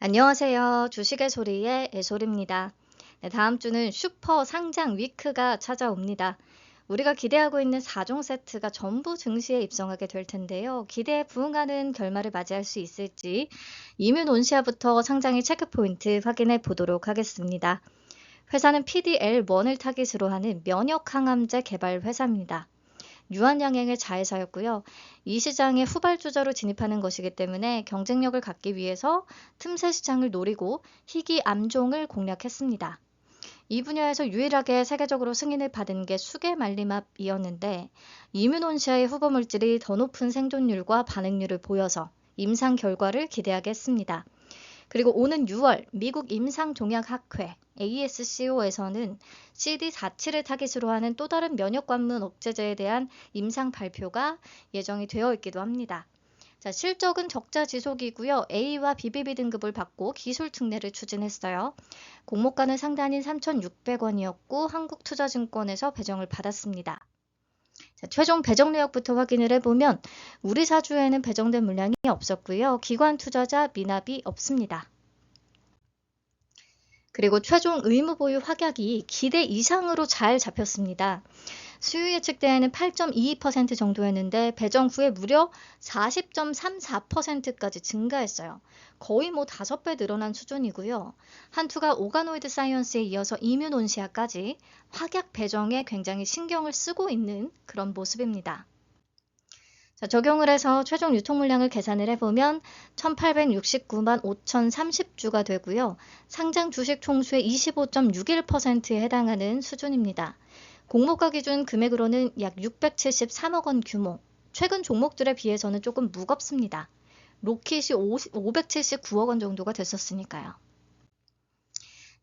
안녕하세요. 주식의 소리의 애솔입니다. 네, 다음 주는 슈퍼 상장 위크가 찾아옵니다. 우리가 기대하고 있는 4종 세트가 전부 증시에 입성하게 될 텐데요. 기대에 부응하는 결말을 맞이할 수 있을지 이뮨 온시아부터 상장의 체크포인트 확인해 보도록 하겠습니다. 회사는 PDL1을 타깃으로 하는 면역 항암제 개발 회사입니다. 유한양행의 자회사였고요. 이 시장에 후발주자로 진입하는 것이기 때문에 경쟁력을 갖기 위해서 틈새 시장을 노리고 희귀 암종을 공략했습니다. 이 분야에서 유일하게 세계적으로 승인을 받은 게 수계 말림압이었는데 이뮤논시아의 후보 물질이 더 높은 생존율과 반응률을 보여서 임상 결과를 기대하겠습니다. 그리고 오는 6월 미국 임상종약학회 ASCO에서는 CD47을 타깃으로 하는 또 다른 면역 관문 억제제에 대한 임상 발표가 예정이 되어 있기도 합니다. 자, 실적은 적자 지속이고요. A와 BBB 등급을 받고 기술 특례를 추진했어요. 공모가는 상단인 3,600원이었고 한국투자증권에서 배정을 받았습니다. 자, 최종 배정 내역부터 확인을 해보면 우리 사주에는 배정된 물량이 없었고요. 기관 투자자 미납이 없습니다. 그리고 최종 의무 보유 확약이 기대 이상으로 잘 잡혔습니다. 수요 예측대에는 8.22% 정도였는데 배정 후에 무려 40.34%까지 증가했어요. 거의 뭐 5배 늘어난 수준이고요. 한투가 오가노이드 사이언스에 이어서 이뮤논시아까지 확약 배정에 굉장히 신경을 쓰고 있는 그런 모습입니다. 자, 적용을 해서 최종 유통 물량을 계산을 해보면 1869만 5030주가 되고요. 상장 주식 총수의 25.61%에 해당하는 수준입니다. 공모가 기준 금액으로는 약 673억 원 규모, 최근 종목들에 비해서는 조금 무겁습니다. 로켓이 50, 579억 원 정도가 됐었으니까요.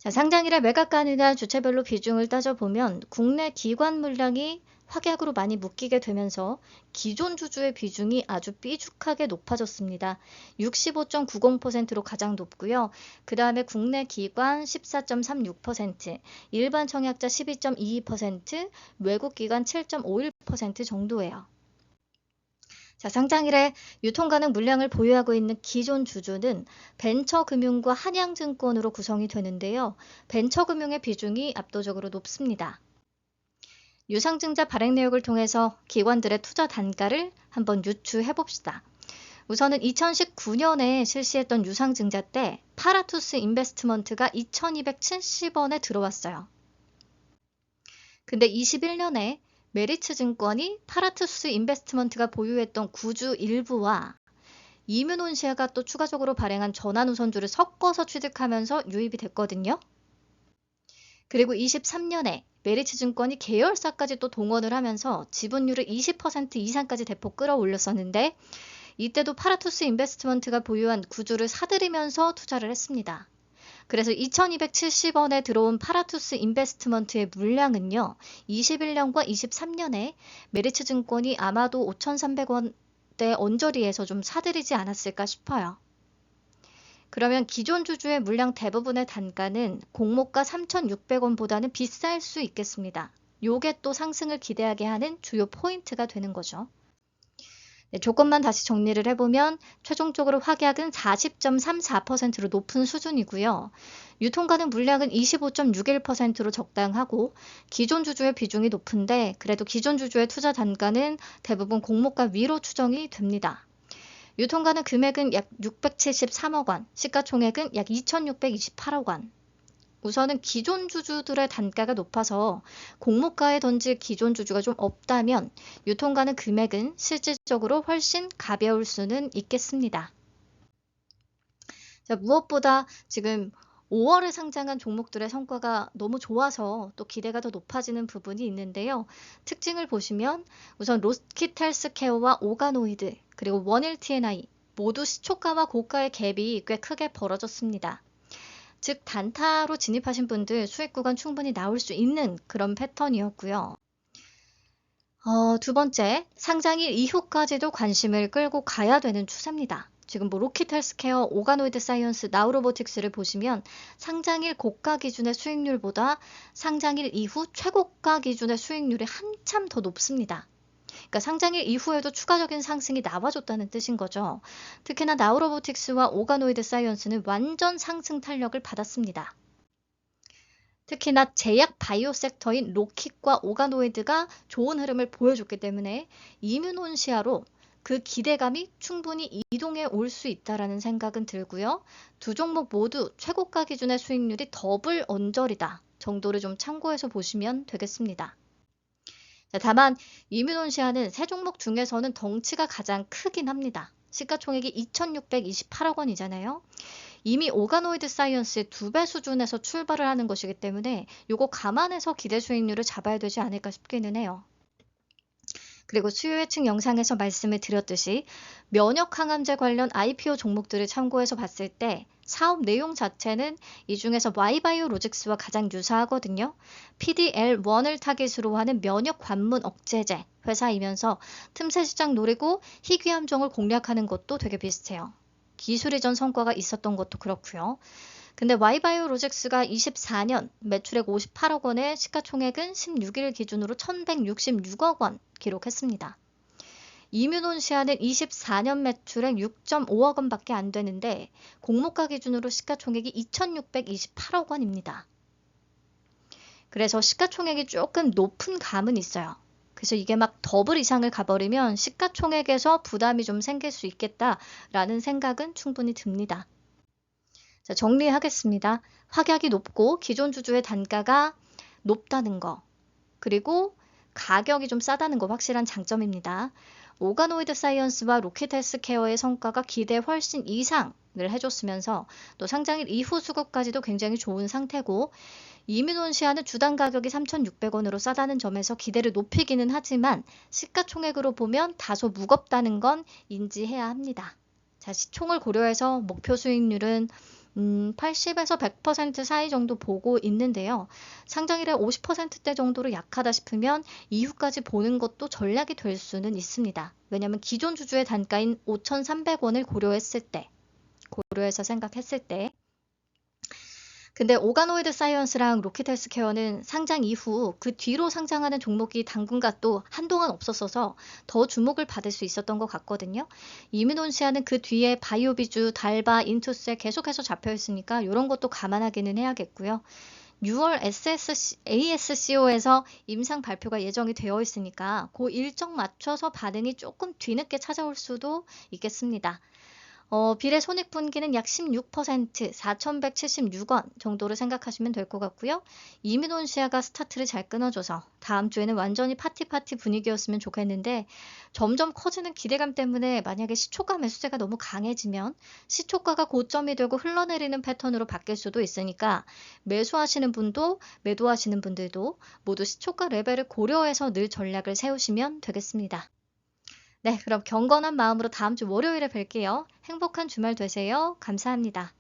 자, 상장일에 매각 가능한 주체별로 비중을 따져보면 국내 기관 물량이 확약으로 많이 묶이게 되면서 기존 주주의 비중이 아주 삐죽하게 높아졌습니다. 65.90%로 가장 높고요. 그 다음에 국내 기관 14.36%, 일반 청약자 12.22%, 외국 기관 7.51% 정도예요. 자, 상장일에 유통 가능 물량을 보유하고 있는 기존 주주는 벤처금융과 한양증권으로 구성이 되는데요. 벤처금융의 비중이 압도적으로 높습니다. 유상증자 발행 내역을 통해서 기관들의 투자 단가를 한번 유추해 봅시다. 우선은 2019년에 실시했던 유상증자 때 파라투스 인베스트먼트가 2270원에 들어왔어요. 근데 21년에 메리츠 증권이 파라투스 인베스트먼트가 보유했던 구주 일부와 이뮤논시아가 또 추가적으로 발행한 전환 우선주를 섞어서 취득하면서 유입이 됐거든요. 그리고 23년에 메리츠 증권이 계열사까지 또 동원을 하면서 지분율을 20% 이상까지 대폭 끌어올렸었는데 이때도 파라투스 인베스트먼트가 보유한 구주를 사들이면서 투자를 했습니다. 그래서 2270원에 들어온 파라투스 인베스트먼트의 물량은요. 21년과 23년에 메리츠 증권이 아마도 5,300원대 언저리에서 좀 사들이지 않았을까 싶어요. 그러면 기존 주주의 물량 대부분의 단가는 공모가 3,600원보다는 비쌀 수 있겠습니다. 요게 또 상승을 기대하게 하는 주요 포인트가 되는 거죠. 네, 조건만 다시 정리를 해보면 최종적으로 확약은 40.34%로 높은 수준이고요. 유통 가능 물량은 25.61%로 적당하고 기존 주주의 비중이 높은데 그래도 기존 주주의 투자 단가는 대부분 공모가 위로 추정이 됩니다. 유통가능 금액은 약 673억 원, 시가총액은 약 2,628억 원. 우선은 기존 주주들의 단가가 높아서 공모가에 던질 기존 주주가 좀 없다면 유통가능 금액은 실질적으로 훨씬 가벼울 수는 있겠습니다. 자, 무엇보다 지금 5월에 상장한 종목들의 성과가 너무 좋아서 또 기대가 더 높아지는 부분이 있는데요. 특징을 보시면 우선 로스키텔스케어와 오가노이드 그리고 원일 TNI 모두 시초가와 고가의 갭이 꽤 크게 벌어졌습니다. 즉 단타로 진입하신 분들 수익 구간 충분히 나올 수 있는 그런 패턴이었고요. 어, 두 번째, 상장일 이후까지도 관심을 끌고 가야 되는 추세입니다. 지금 뭐 로키텔스케어, 오가노이드 사이언스, 나우로보틱스를 보시면 상장일 고가 기준의 수익률보다 상장일 이후 최고가 기준의 수익률이 한참 더 높습니다. 그러니까 상장일 이후에도 추가적인 상승이 나와줬다는 뜻인 거죠. 특히나 나우로보틱스와 오가노이드 사이언스는 완전 상승 탄력을 받았습니다. 특히나 제약 바이오 섹터인 로킷과 오가노이드가 좋은 흐름을 보여줬기 때문에 이뮤논시아로 그 기대감이 충분히 이동해 올 수 있다라는 생각은 들고요. 두 종목 모두 최고가 기준의 수익률이 더블 언저리다 정도를 좀 참고해서 보시면 되겠습니다. 자, 다만 이뮤논시아는 세 종목 중에서는 덩치가 가장 크긴 합니다. 시가총액이 2,628억 원이잖아요. 이미 오가노이드 사이언스의 두 배 수준에서 출발을 하는 것이기 때문에 이거 감안해서 기대 수익률을 잡아야 되지 않을까 싶기는 해요. 그리고 수요 예측 영상에서 말씀을 드렸듯이 면역 항암제 관련 IPO 종목들을 참고해서 봤을 때 사업 내용 자체는 이 중에서 Y바이오로직스와 가장 유사하거든요. PDL1을 타깃으로 하는 면역 관문 억제제 회사이면서 틈새 시장 노리고 희귀암종을 공략하는 것도 되게 비슷해요. 기술 이전 성과가 있었던 것도 그렇고요. 근데 Y바이오 로직스가 24년 매출액 58억 원에 시가총액은 16일 기준으로 1166억 원 기록했습니다. 이뮤논시아는 24년 매출액 6.5억 원밖에 안 되는데 공모가 기준으로 시가총액이 2,628억 원입니다. 그래서 시가총액이 조금 높은 감은 있어요. 그래서 이게 막 더블 이상을 가버리면 시가총액에서 부담이 좀 생길 수 있겠다라는 생각은 충분히 듭니다. 자, 정리하겠습니다. 확약이 높고 기존 주주의 단가가 높다는 거, 그리고 가격이 좀 싸다는 거 확실한 장점입니다. 오가노이드 사이언스와 로켓 헬스케어의 성과가 기대 훨씬 이상을 해줬으면서 또 상장일 이후 수급까지도 굉장히 좋은 상태고 이민온시아는 주당 가격이 3,600원으로 싸다는 점에서 기대를 높이기는 하지만 시가총액으로 보면 다소 무겁다는 건 인지해야 합니다. 자, 시총을 고려해서 목표 수익률은 음, 80에서 100% 사이 정도 보고 있는데요. 상장일에 50%대 정도로 약하다 싶으면 이후까지 보는 것도 전략이 될 수는 있습니다. 왜냐하면 기존 주주의 단가인 5,300원을 고려했을 때, 고려해서 생각했을 때, 근데 오가노이드 사이언스랑 로켓 헬스케어는 상장 이후 그 뒤로 상장하는 종목이 당분간 또 한동안 없었어서 더 주목을 받을 수 있었던 것 같거든요. 이민온시아는 그 뒤에 바이오비주, 달바, 인투스에 계속해서 잡혀 있으니까 이런 것도 감안하기는 해야겠고요. 6월 SSC, ASCO에서 임상 발표가 예정이 되어 있으니까 그 일정 맞춰서 반응이 조금 뒤늦게 찾아올 수도 있겠습니다. 어, 비례 손익분기는 약 16%, 4,176원 정도로 생각하시면 될 것 같고요. 이민온시아가 스타트를 잘 끊어줘서 다음 주에는 완전히 파티파티 분위기였으면 좋겠는데 점점 커지는 기대감 때문에 만약에 시초가 매수세가 너무 강해지면 시초가가 고점이 되고 흘러내리는 패턴으로 바뀔 수도 있으니까 매수하시는 분도 매도하시는 분들도 모두 시초가 레벨을 고려해서 늘 전략을 세우시면 되겠습니다. 네, 그럼 경건한 마음으로 다음 주 월요일에 뵐게요. 행복한 주말 되세요. 감사합니다.